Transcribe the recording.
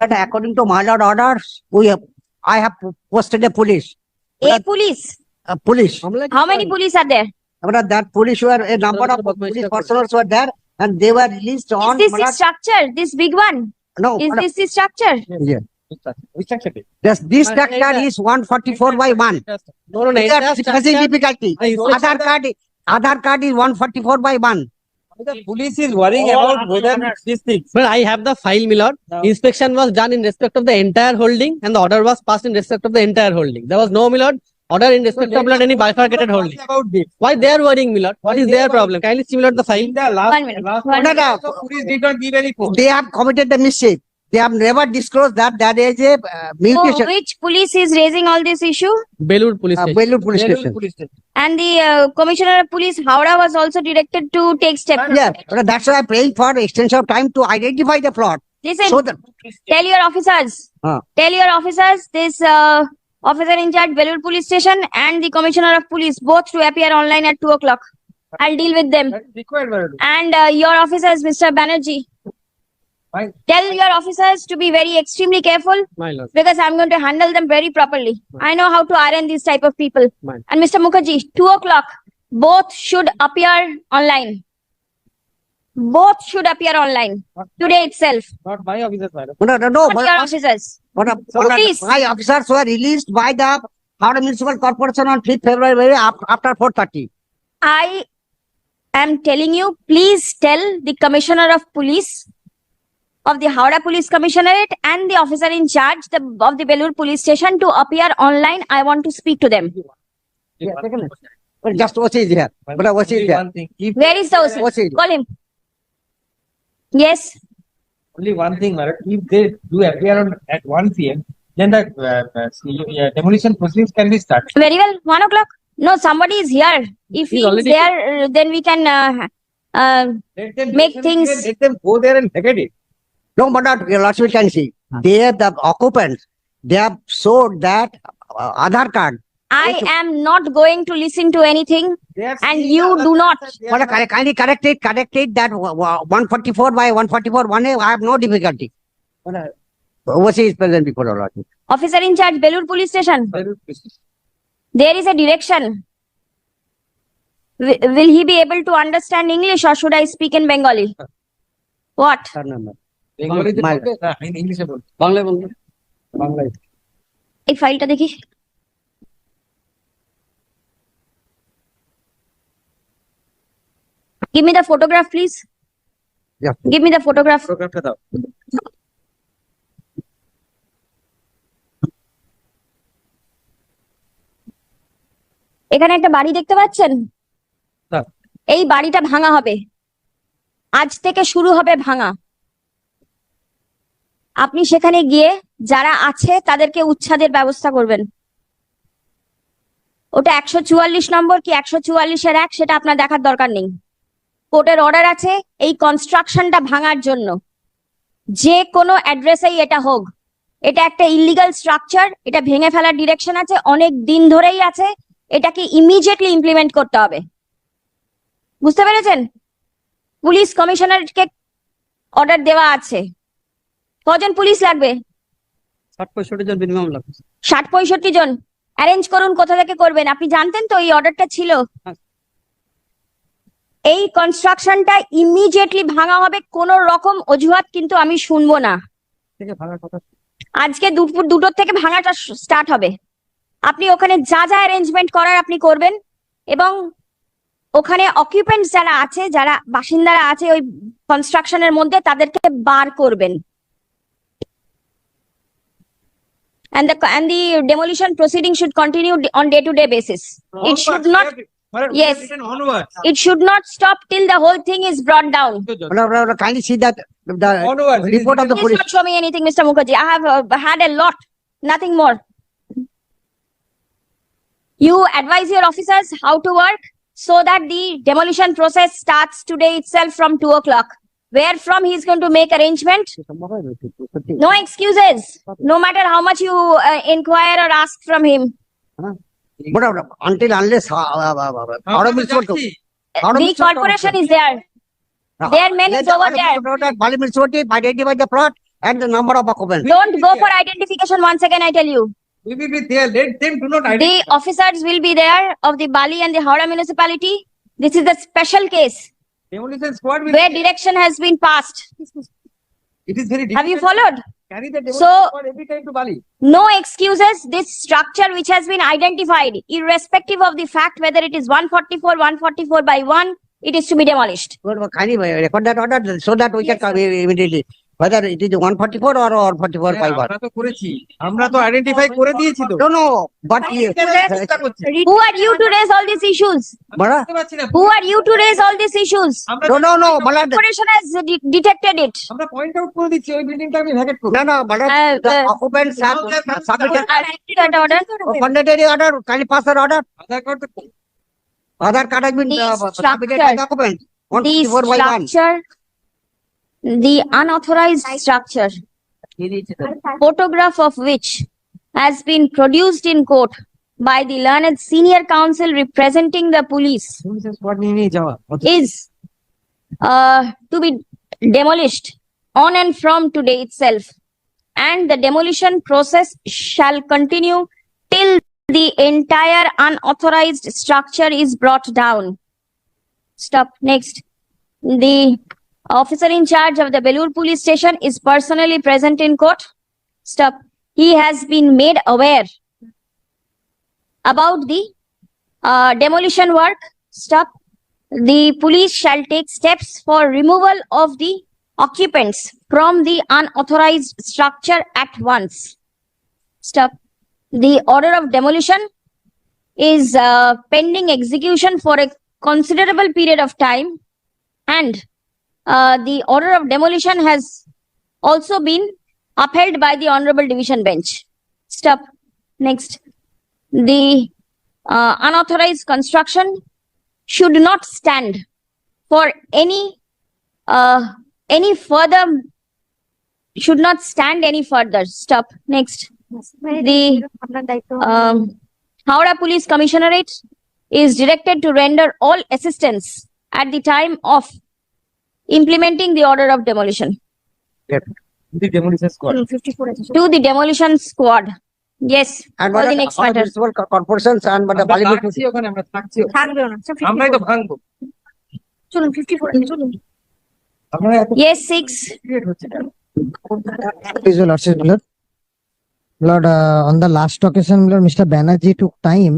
But according to my lord orders, we have, I have posted a police, A But- police. a police. How many police are there? But that police were, a number of police personnel were there and they were released Is on. this the structure? This big one? No, Is madam, this the structure? yeah. Which actually? This, this structure is one forty-four by one. No, no, no. That's facing difficulty. I- Aadhaar card, is- card is one forty-four by one. The police is worrying All about whether under- these things. But I have the file, my lord. No. Inspection was done in respect of the entire holding and the order was passed in respect of the entire holding. There was no, my lord, order in respect of not any bifurcated holding. About this. Why they are worrying, my lord? What Why is they their are problem? Kindly stimulate the file. The last. One minute, last one minute. the Police did not give any force. They have committed the mistake. They have never disclosed that there is a uh, Oh, mutation. which police is raising all this issue? Belur police Uh, station. Belur police Belur station. Police station. And the uh, commissioner of police, Howrah was also directed to take steps. Yeah, that's why I'm praying for extension of time to identify the plot. Listen, So that, tell your officers, Ah. tell your officers, this uh, officer in charge, Belur police station and the commissioner of police, both to appear online at two o'clock. I'll deal with them. Required. by. And uh, your officers, Mr. Banerjee, Fine. tell your officers to be very extremely careful My lord. because I'm going to handle them very properly. I know how to iron these type of people. Fine. And Mr. Mukherjee, two o'clock, both should appear online. Both should appear online today itself. Not my officers, madam. no, no, no, Not but- your officers. but, uh, So please. my officers were released by the Howrah Municipal Corporation on fifth February af- after four thirty. I am telling you, please tell the commissioner of police of the Howrah Police Commissionerate and the officer in charge the, of the Belur police station to appear online. I want to speak to them. Yeah, take a look. But just OC is here. But uh, OC is here. If Where is the OC? OC Call him. Yes. only one thing, madam. If they do appear on at one PM, then the uh, uh, see, uh, demolition proceedings can be started. Very well. One o'clock. No, somebody is here. If He's he is already- there, uh, then we can uh, uh, Let them Make let them- things- Let them go there and vacate it. No, but not, your lordship can see. They, the occupants, they have showed that uh, Aadhaar card. I Okay. am not going to listen to anything. And you do not. side, they But uh, kindly correct it, correct it that one forty-four by one forty-four, one A, I have no difficulty. But, uh, OC present before your lordship. Officer in charge, Belur police station. not- There is a direction. Wi- Will he be able to understand English or should I speak in Bengali? What? Sir number. এই ফাইলটা দেখি। Give the photograph please give the photograph এখানে একটা বাড়ি দেখতে পাচ্ছেন? এই বাড়িটা ভাঙা হবে। আজ থেকে শুরু হবে ভাঙা। আপনি সেখানে গিয়ে যারা আছে তাদেরকে উচ্ছাদের ব্যবস্থা করবেন। ওটা একশো চুয়াল্লিশ নম্বর কি একশো চুয়াল্লিশের এক, সেটা আপনার দেখার দরকার নেই। কোর্টের অর্ডার আছে এই কনস্ট্রাকশনটা ভাঙার জন্য। যে কোনো অ্যাড্রেসেই এটা হোক। এটা একটা ইলিগাল স্ট্রাকচার এটা ভেঙে ফেলার ডিরেকশন আছে, অনেক দিন ধরেই আছে, এটাকে ইমিডিয়েটলি ইমপ্লিমেন্ট করতে হবে। বুঝতে পেরেছেন? পুলিশ কমিশনারকে অর্ডার দেওয়া আছে। কজন পুলিশ লাগবে? ষাট পঁয়ষট্টি জন মিনিমাম লাগবে। ষাট পঁয়ষট্টি জন। অ্যারেঞ্জ করুন কোথা থেকে করবেন। আপনি জানতেন তো এই অর্ডারটা ছিল? হ্যাঁ। এই কনস্ট্রাকশনটা ইমিডিয়েটলি ভাঙা হবে কোন রকম অজুহাত কিন্তু আমি শুনব না। আজকে দুপুর দুটোর থেকে ভাঙাটা স্টার্ট হবে। আপনি ওখানে যা যা অ্যারেঞ্জমেন্ট করার আপনি করবেন এবং ওখানে অকুপেন্ট যারা আছে যারা বাসিন্দারা আছে ওই কনস্ট্রাকশনের মধ্যে তাদেরকে বার করবেন। And the and the demolition proceeding should continue on day to day basis it should not have- Yes. have written onwards. it should not stop till the whole thing is brought down But, but, Kindly see that the Onwards. Report of the police. not show me anything mr mukherjee i have uh, had a lot nothing more you advise your officers how to work so that the demolition process starts today itself from two o'clock where from he is going to make arrangement? No excuses. No matter how much you uh, inquire or ask from him. But uh, until unless uh, uh, the corporation is there. There are many over there. Municipality the plot and the number of occupants don't go for identification once again i tell you. We will be there. Let them do not identify. the officers will be there of the bali and the howrah municipality. This is a special case. Demolition squad will, where direction has been passed. it is very difficult. Have you followed? carry the demolition So- squad every time to Bali. No excuses. This structure which has been identified, irrespective of the fact whether it is 144, 144 by 1, it is to be demolished. Well, well, Can you uh, record that order so that we can Yes, come immediately, whether it is 144 or 144 হ্যাঁ, fiber. আমরা তো করেছি। আমরা তো identify করে দিয়েছি তো। No no but who are you to raise all this issues বড়া who are you to raise all this issues no. No no বড়া কর্পোরেশন হ্যাজ ডিটেক্টেড ইট আমরা পয়েন্ট আউট করে দিচ্ছি ওই বিল্ডিংটা আমি ভ্যাকেট করব। না না বড়া অকুপেন্ট সাব সাব অর্ডার কন্ডাক্টরি অর্ডার কালি পাসার order Aadhaar card Aadhaar card has been submitted occupant 144 by 1 the unauthorized structure, photograph of which has been produced in court by the learned senior counsel representing the police is uh, to be demolished on and from today itself and the demolition process shall continue till the entire unauthorized structure is brought down. Stop. Next. The officer in charge of the Belur police station is personally present in court. Stop. He has been made aware about the uh, demolition work. Stop. The police shall take steps for removal of the occupants from the unauthorized structure at once. Stop. The order of demolition is uh, pending execution for a considerable period of time and the order of demolition has also been upheld by the honorable division bench. Stop. Next. The uh, unauthorized construction should not stand for any uh, any further should not stand any further stop next the um, Howrah Police Commissionerate is directed to render all assistance at the time of implementing the order of demolition the demolition squad to the demolition squad yes And for what the are next all matter municipal co- corporations and but the আমরা Bollywood. থাকছি ওখানে আমরা থাকছি আমরাই তো ভাঙবো আপনারা এত yes six ক্রিয়েট হচ্ছে কেন Please, your lordship, my lord. Lord, uh, on the last occasion, my lord, Mr. Banerjee took time